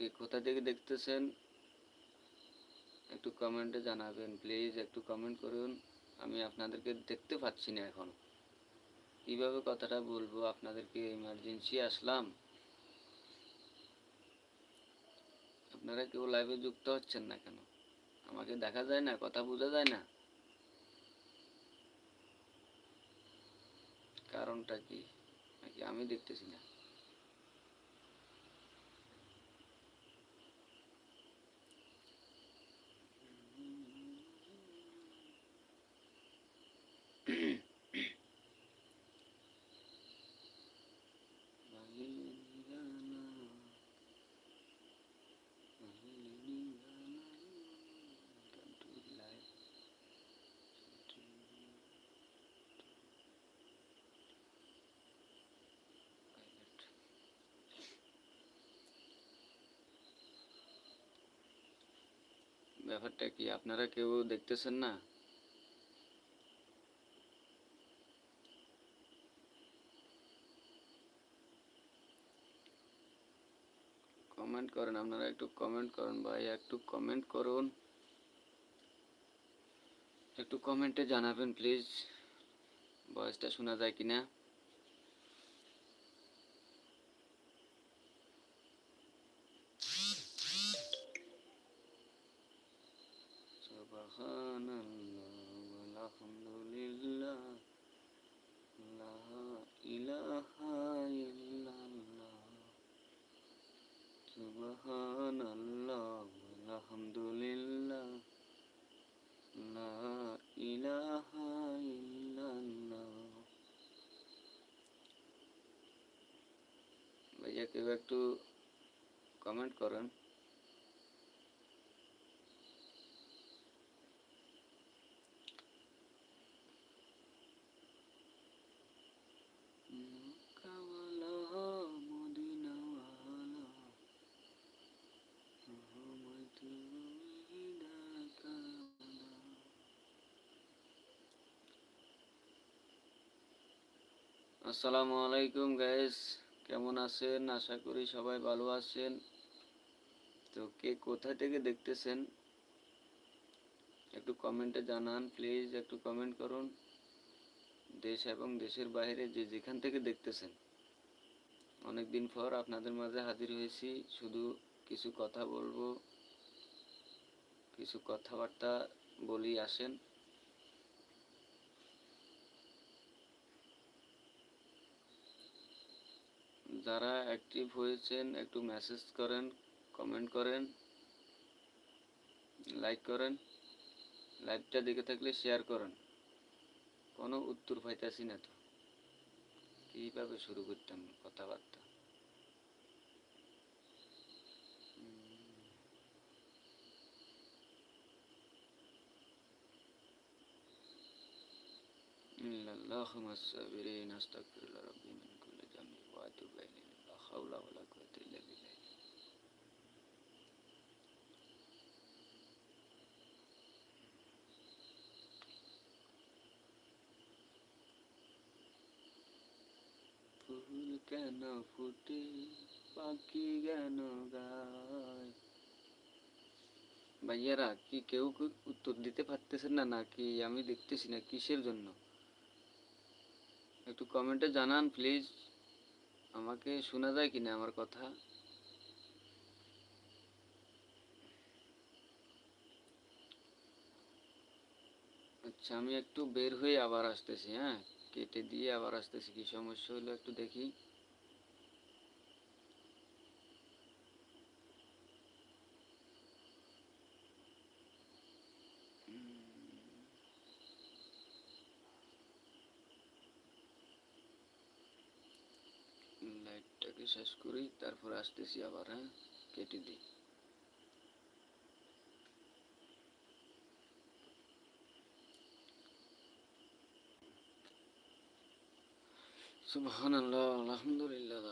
তো কে কোথা থেকে দেখতেছেন? একটু কমেন্টে জানাবেন প্লিজ একটু কমেন্ট করুন। আমি আপনাদেরকে দেখতে পাচ্ছি না এখন। কীভাবে কথাটা বলব? আপনাদেরকে ইমার্জেন্সি আসলাম। আপনারা কেউ লাইভে যুক্ত হচ্ছেন না কেন? আমাকে দেখা যায় না, কথা বোঝা যায় না। কারণটা কি? নাকি আমি দেখতেছি না? ব্যাপারটা কি আপনারা কেউ দেখতেছেন না? কমেন্ট করেন, আপনারা একটু কমেন্ট করুন ভাই, একটু কমেন্ট করুন। একটু কমেন্টে জানাবেন, প্লিজ। ভয়েসটা শোনা যায় কিনা? সুবহানাল্লাহ আলহামদুলিল্লাহ লা ইলাহা ইল্লাল্লাহ, সুবহানাল্লাহ আলহামদুলিল্লাহ লা ইলাহা ইল্লাল্লাহ। ভাইয়া, কেউ একটু কমেন্ট করেন। আসসালামু আলাইকুম গাইস কেমন আছেন? আশা করি সবাই ভালো আছেন। তো কে কোথা থেকে দেখতেছেন? একটু কমেন্টে জানান প্লিজ একটু কমেন্ট করুন। দেশ এবং দেশের বাইরে যে যেখান থেকে দেখতেছেন। অনেক দিন পর আপনাদের মাঝে হাজির হয়েছি, শুধু কিছু কথা বলব, কিছু কথাবার্তা বলি আসেন। যারা অ্যাক্টিভ হয়েছেন একটু মেসেজ করেন কমেন্ট করেন লাইক করেন লাইভটা দেখে থাকলে শেয়ার করেন কোনো উত্তর পাইতাছি না তো কিভাবে শুরু করতাম কথাবার্তা إلا الله مع الصابرين أستغفر الله हौला वला कहते लगी ফুল কেন ফুটে পাখি কেন গায় ভাইয়ারা কি কেউ উত্তর দিতে পারতেছেন না নাকি আমি দেখতেছি না কিসের জন্য একটু কমেন্টে জানান প্লিজ আমাকে শোনা যায় কিনা আমার কথা? আচ্ছা আমি একটু বের হয়ে আবার আসতেছি হ্যাঁ? কেটে দিয়ে আবার আসতেছি, কি সমস্যা হলো একটু দেখি। লাইটটাকে শেষ করি তারপর আসতেছি আবার হ্যাঁ? কেটে দিই। সুবহানাল্লাহ আলহামদুলিল্লাহ